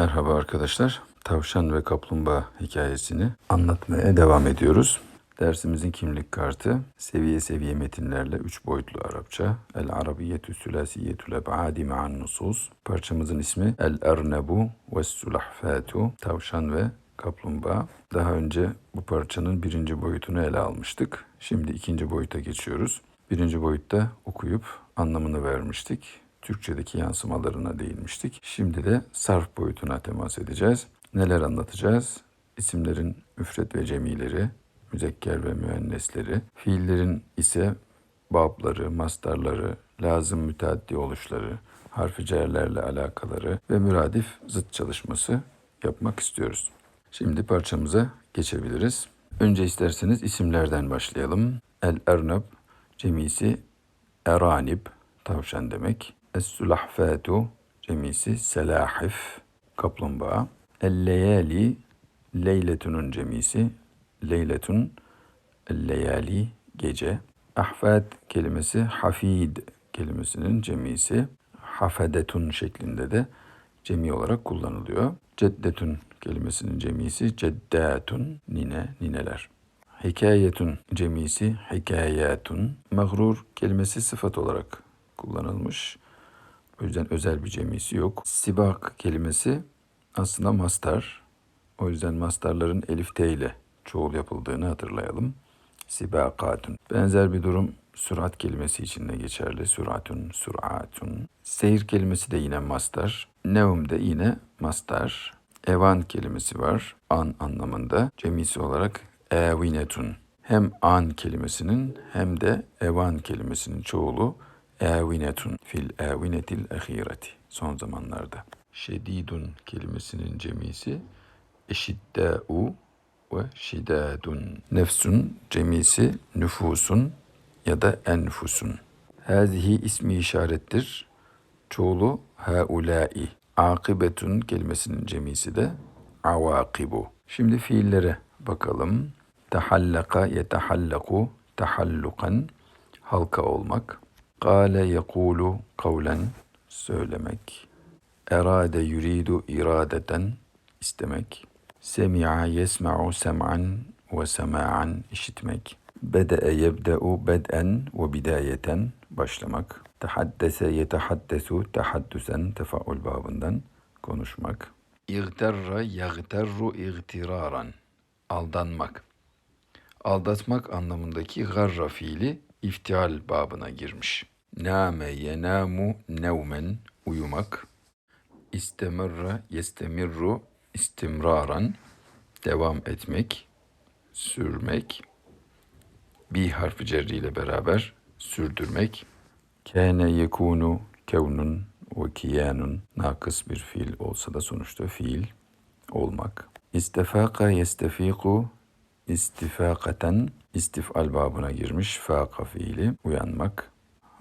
Merhaba arkadaşlar. Tavşan ve kaplumbağa hikayesini anlatmaya devam ediyoruz. Dersimizin kimlik kartı seviye seviye metinlerle 3 boyutlu Arapça. El Arabiyyetü Sülasiyetül Eb'adi Ma'an Nusus. Parçamızın ismi El Ernebu ve Sulahfatu. Tavşan ve kaplumbağa. Daha önce bu parçanın birinci boyutunu ele almıştık. Şimdi ikinci boyuta geçiyoruz. Birinci boyutta okuyup anlamını vermiştik. Türkçedeki yansımalarına değinmiştik. Şimdi de sarf boyutuna temas edeceğiz. Neler anlatacağız? İsimlerin müfret ve cemileri, müzekker ve müennesleri, fiillerin ise babları, mastarları, lazım müteaddi oluşları, harfi cerlerle alakaları ve müradif zıt çalışması yapmak istiyoruz. Şimdi parçamıza geçebiliriz. Önce isterseniz isimlerden başlayalım. El Ernab cemisi Eranib tavşan demek. Es-Sulahfatu cemisi Selahif kaplumbağa. El-Leyali Leyletunun cemisi Leyletun El-Leyali gece. Ahfad kelimesi Hafid kelimesinin cemisi Hafedetun şeklinde de cemi olarak kullanılıyor. Ceddetun kelimesinin cemisi Ceddatun nine nineler. Hikayetun cemisi hikayetun. Mağrur kelimesi sıfat olarak kullanılmış. O yüzden özel bir cemisi yok. Sibak kelimesi aslında mastar. O yüzden mastarların elif t ile çoğul yapıldığını hatırlayalım. Sibakatun. Benzer bir durum sürat kelimesi için de geçerli. Süratun, süratun. Seyir kelimesi de yine mastar. Nevm de yine mastar. Evan kelimesi var. An anlamında. Cemisi olarak evinetun. Hem an kelimesinin hem de evan kelimesinin çoğulu evinetun fil evinetil ahireti son zamanlarda. Şedidun kelimesinin cemisi eşiddâ'u ve şidadun. Nefsun cemisi nüfusun ya da enfusun. Hazihi ismi işarettir. Çoğulu haulâi. Akibetun kelimesinin cemisi de avakibu. Şimdi fiillere bakalım. Tahallaka yetehallaku tahallukan halka olmak. Kale yekulu kavlen söylemek. Erade yuridu iradeten istemek. Semi'a yesma'u sem'an ve sema'an işitmek. Bede'e yebde'u bed'en ve bidayeten başlamak. Tehaddese yetehaddesu tehaddüsen tefaul babından konuşmak. İgterra yagterru igtiraran aldanmak. Aldatmak anlamındaki garra fiili iftial babına girmiş. Name yenamu nevmen uyumak. İstemirra yestemirru istimraran devam etmek, sürmek. Bir harfi cerri ile beraber sürdürmek. Kâne yekunu kevnun ve kiyanun nakıs bir fiil olsa da sonuçta fiil olmak. İstefaka yestefiku istifakaten istifal babına girmiş faka fiili uyanmak.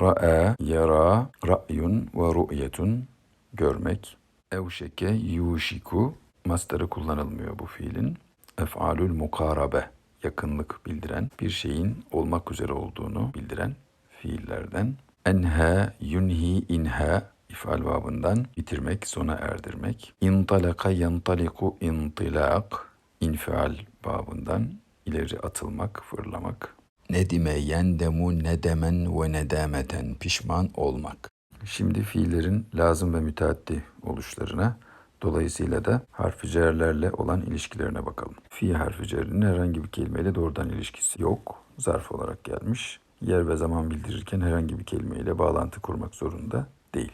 Ra'a yara ra'yun ve ru'yetun görmek. Evşeke yuşiku mastarı kullanılmıyor bu fiilin. Ef'alül mukarabe yakınlık bildiren bir şeyin olmak üzere olduğunu bildiren fiillerden. Enha yunhi inha ifal babından bitirmek, sona erdirmek. İntalaka yantaliku intilak infial babından ileri atılmak, fırlamak. Nedime yendemu nedemen ve nedameten pişman olmak. Şimdi fiillerin lazım ve müteaddi oluşlarına dolayısıyla da harfi cerlerle olan ilişkilerine bakalım. Fi harfi cerinin herhangi bir kelimeyle doğrudan ilişkisi yok. Zarf olarak gelmiş. Yer ve zaman bildirirken herhangi bir kelimeyle bağlantı kurmak zorunda değil.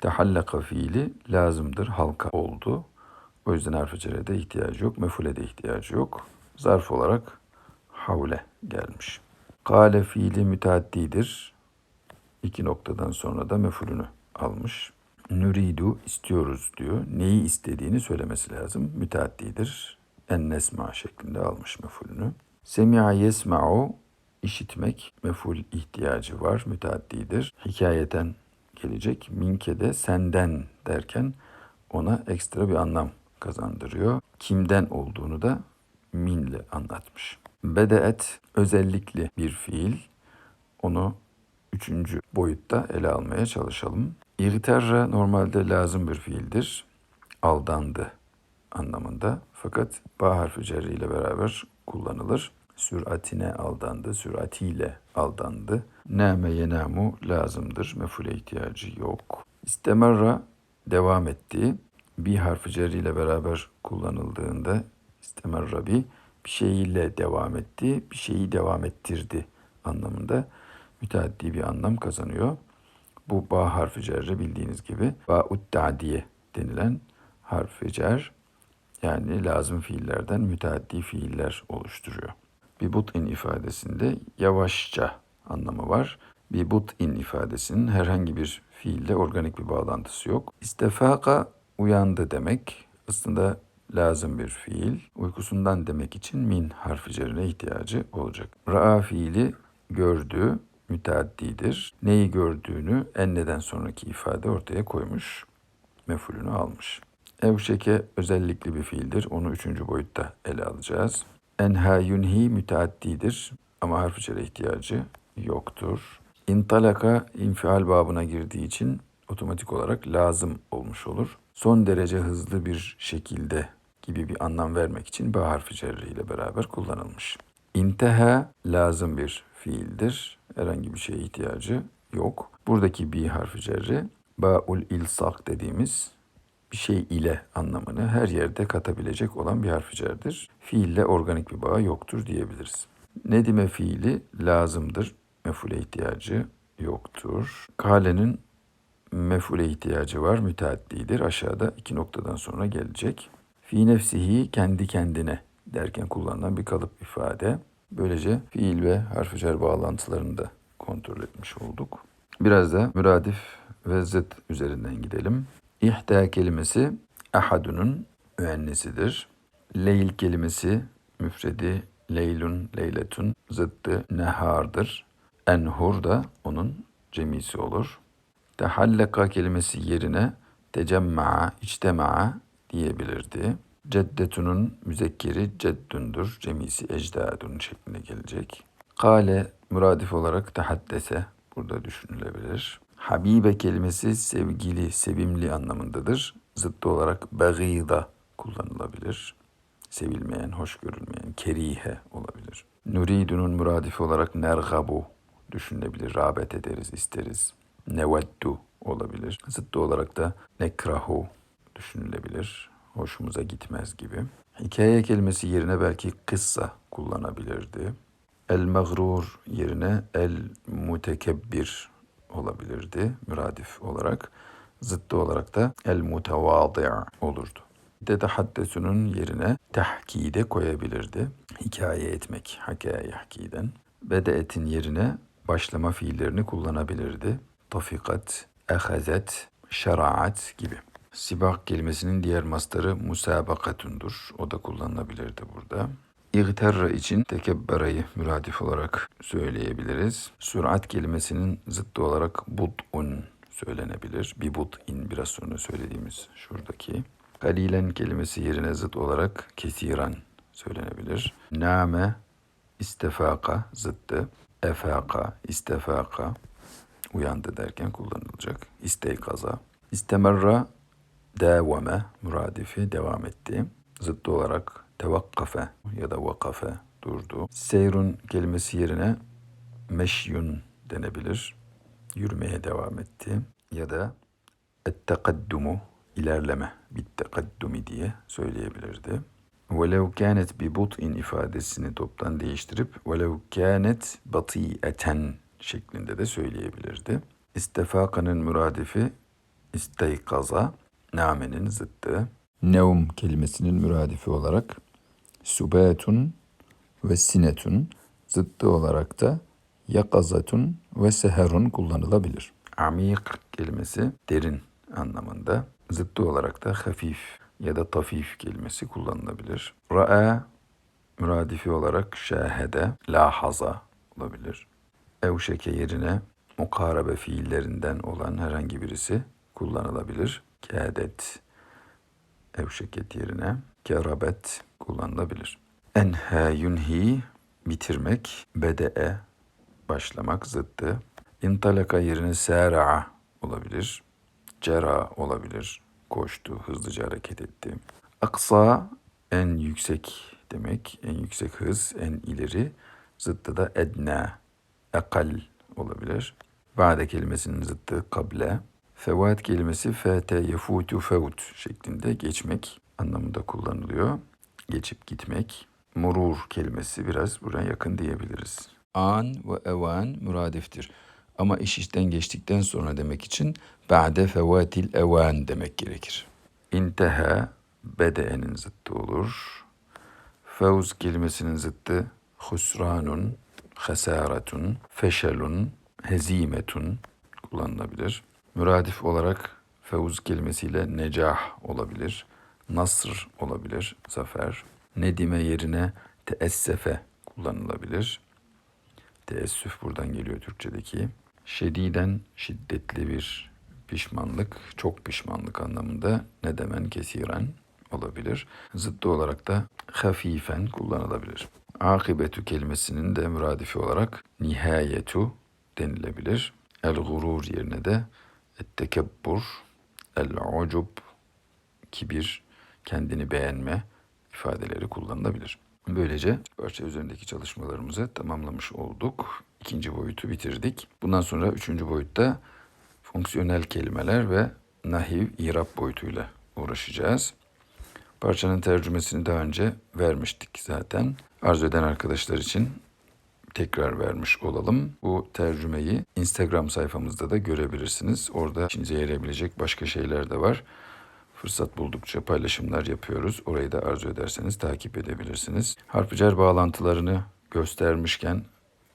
Tehallaka fiili lazımdır, halka oldu. O yüzden harfi cerede ihtiyacı yok, mefule de ihtiyacı yok. Zarf olarak havle gelmiş. Kale fiili müteaddidir. İki noktadan sonra da mefulünü almış. Nuridu istiyoruz diyor. Neyi istediğini söylemesi lazım. Müteaddidir. En nesma şeklinde almış mefulünü. Semi'a yesma'u işitmek. Meful ihtiyacı var. Müteaddidir. Hikayeten gelecek. Minke de senden derken ona ekstra bir anlam kazandırıyor. Kimden olduğunu da minle anlatmış. Bedeet özellikli bir fiil. Onu üçüncü boyutta ele almaya çalışalım. İgterra normalde lazım bir fiildir. aldandı anlamında. Fakat ba harfi cerri ile beraber kullanılır. Süratine aldandı, süratiyle aldandı. Name yenamu lazımdır. Mefule ihtiyacı yok. İstemerra devam etti. Bir harfi cerri ile beraber kullanıldığında istemerra bir bir şeyiyle devam etti, bir şeyi devam ettirdi anlamında müteaddi bir anlam kazanıyor. Bu ba harfi cerre bildiğiniz gibi ba'ut ta'diye denilen harfi cer yani lazım fiillerden müteaddi fiiller oluşturuyor. Bir but'in ifadesinde yavaşça anlamı var. Bir but'in ifadesinin herhangi bir fiille organik bir bağlantısı yok. İstefaka uyandı demek. Aslında lazım bir fiil. Uykusundan demek için min harfi cerine ihtiyacı olacak. Ra'a fiili gördü, müteaddidir. Neyi gördüğünü enneden sonraki ifade ortaya koymuş. Mefulünü almış. Evşeke özellikli bir fiildir. Onu üçüncü boyutta ele alacağız. Enha yunhi müteaddidir ama harf içere ihtiyacı yoktur. İntalaka infial babına girdiği için otomatik olarak lazım olmuş olur. Son derece hızlı bir şekilde gibi bir anlam vermek için ba harfi cerri ile beraber kullanılmış. İnteha lazım bir fiildir. Herhangi bir şeye ihtiyacı yok. Buradaki bi harfi cerri baul ilsak dediğimiz bir şey ile anlamını her yerde katabilecek olan bir harfi cerdir. Fiille organik bir bağ yoktur diyebiliriz. Nedime fiili lazımdır. Mefule ihtiyacı yoktur. Kalenin mefule ihtiyacı var. Müteaddidir. Aşağıda iki noktadan sonra gelecek. Fi nefsihi kendi kendine derken kullanılan bir kalıp ifade. Böylece fiil ve harf cer bağlantılarını da kontrol etmiş olduk. Biraz da müradif ve zıt üzerinden gidelim. İhta kelimesi ahadunun müennesidir. Leyl kelimesi müfredi leylun, leyletun zıttı nehardır. Enhur da onun cemisi olur. Tehalleka kelimesi yerine tecemma'a, içtema'a diyebilirdi. Ceddetunun müzekkeri ceddundur, cemisi ecdadun şeklinde gelecek. Kale müradif olarak tahaddese burada düşünülebilir. Habibe kelimesi sevgili, sevimli anlamındadır. Zıttı olarak bagîda kullanılabilir. Sevilmeyen, hoş görülmeyen, kerihe olabilir. Nuridunun müradifi olarak nergabu düşünülebilir. Rağbet ederiz, isteriz. Neveddu olabilir. Zıttı olarak da nekrahu düşünülebilir. Hoşumuza gitmez gibi. Hikaye kelimesi yerine belki kıssa kullanabilirdi. El mağrur yerine el mutekebbir olabilirdi müradif olarak. Zıttı olarak da el mutevadi olurdu. Dedahaddesunun yerine tahkide koyabilirdi. Hikaye etmek, hikaye hakiden. Bedeetin yerine başlama fiillerini kullanabilirdi. Tafikat, ehazet, şeraat gibi. Sibak kelimesinin diğer mastarı musabakatundur. O da kullanılabilirdi burada. İgterra için tekebberayı müradif olarak söyleyebiliriz. Sürat kelimesinin zıttı olarak bud'un söylenebilir. Bir bud'in biraz sonra söylediğimiz şuradaki. Galilen kelimesi yerine zıt olarak kesiran söylenebilir. Name, istefaka zıttı. Efaka, istefaka uyandı derken kullanılacak. İstey kaza. İstemerra devame muradifi devam etti. Zıttı olarak tevakkafe ya da vakafe durdu. Seyrun kelimesi yerine meşyun denebilir. Yürümeye devam etti. Ya da ettekaddumu ilerleme bittekaddumi diye söyleyebilirdi. Velev kânet bi but'in ifadesini toptan değiştirip velev kânet batî'eten şeklinde de söyleyebilirdi. İstefaka'nın müradifi isteykaza, namenin zıttı. Nevm kelimesinin müradifi olarak subetun ve sinetun, zıttı olarak da yakazatun ve seherun kullanılabilir. Amik kelimesi derin anlamında, zıttı olarak da hafif ya da tafif kelimesi kullanılabilir. Ra'a müradifi olarak şahede, lahaza olabilir. Evşeke yerine mukarabe fiillerinden olan herhangi birisi kullanılabilir. Kâdet evşeket yerine kerabet kullanılabilir. Enha yunhi bitirmek, bede'e başlamak zıttı. İntalaka yerine sera'a olabilir. Cera olabilir. koştu, hızlıca hareket etti. Aksa en yüksek demek, en yüksek hız, en ileri. Zıttı da edna, ekal olabilir. Ba'de kelimesinin zıttı kable. Fevat kelimesi fete yefutu fevut şeklinde geçmek anlamında kullanılıyor. Geçip gitmek. Murur kelimesi biraz buraya yakın diyebiliriz. An ve evan müradiftir. Ama iş işten geçtikten sonra demek için ba'de fevatil evan demek gerekir. İnteha bede'nin zıttı olur. Fevz kelimesinin zıttı husranun, hasaretun, feşelun, hezimetun kullanılabilir. Müradif olarak fevz kelimesiyle necah olabilir. Nasr olabilir, zafer. Nedime yerine teessefe kullanılabilir. Teessüf buradan geliyor Türkçedeki. Şediden şiddetli bir pişmanlık, çok pişmanlık anlamında ne demen kesiren olabilir. Zıttı olarak da hafifen kullanılabilir. Akibetü kelimesinin de müradifi olarak nihayetu denilebilir. El gurur yerine de et tekebbur, el ucub, kibir, kendini beğenme ifadeleri kullanılabilir. Böylece parça üzerindeki çalışmalarımızı tamamlamış olduk. İkinci boyutu bitirdik. Bundan sonra üçüncü boyutta fonksiyonel kelimeler ve nahiv, irab boyutuyla uğraşacağız. Parçanın tercümesini daha önce vermiştik zaten. Arzu eden arkadaşlar için tekrar vermiş olalım. Bu tercümeyi Instagram sayfamızda da görebilirsiniz. Orada işinize yarayabilecek başka şeyler de var. Fırsat buldukça paylaşımlar yapıyoruz. Orayı da arzu ederseniz takip edebilirsiniz. Harficer bağlantılarını göstermişken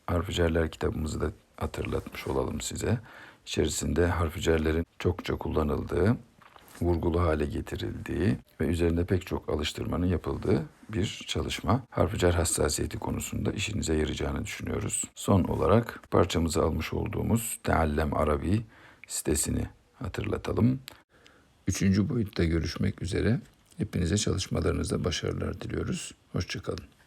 harficerler kitabımızı da hatırlatmış olalım size. İçerisinde harficerlerin çokça kullanıldığı, vurgulu hale getirildiği ve üzerinde pek çok alıştırmanın yapıldığı bir çalışma. Harficer hassasiyeti konusunda işinize yarayacağını düşünüyoruz. Son olarak parçamızı almış olduğumuz Teallem Arabi sitesini hatırlatalım. Üçüncü boyutta görüşmek üzere. Hepinize çalışmalarınızda başarılar diliyoruz. Hoşçakalın.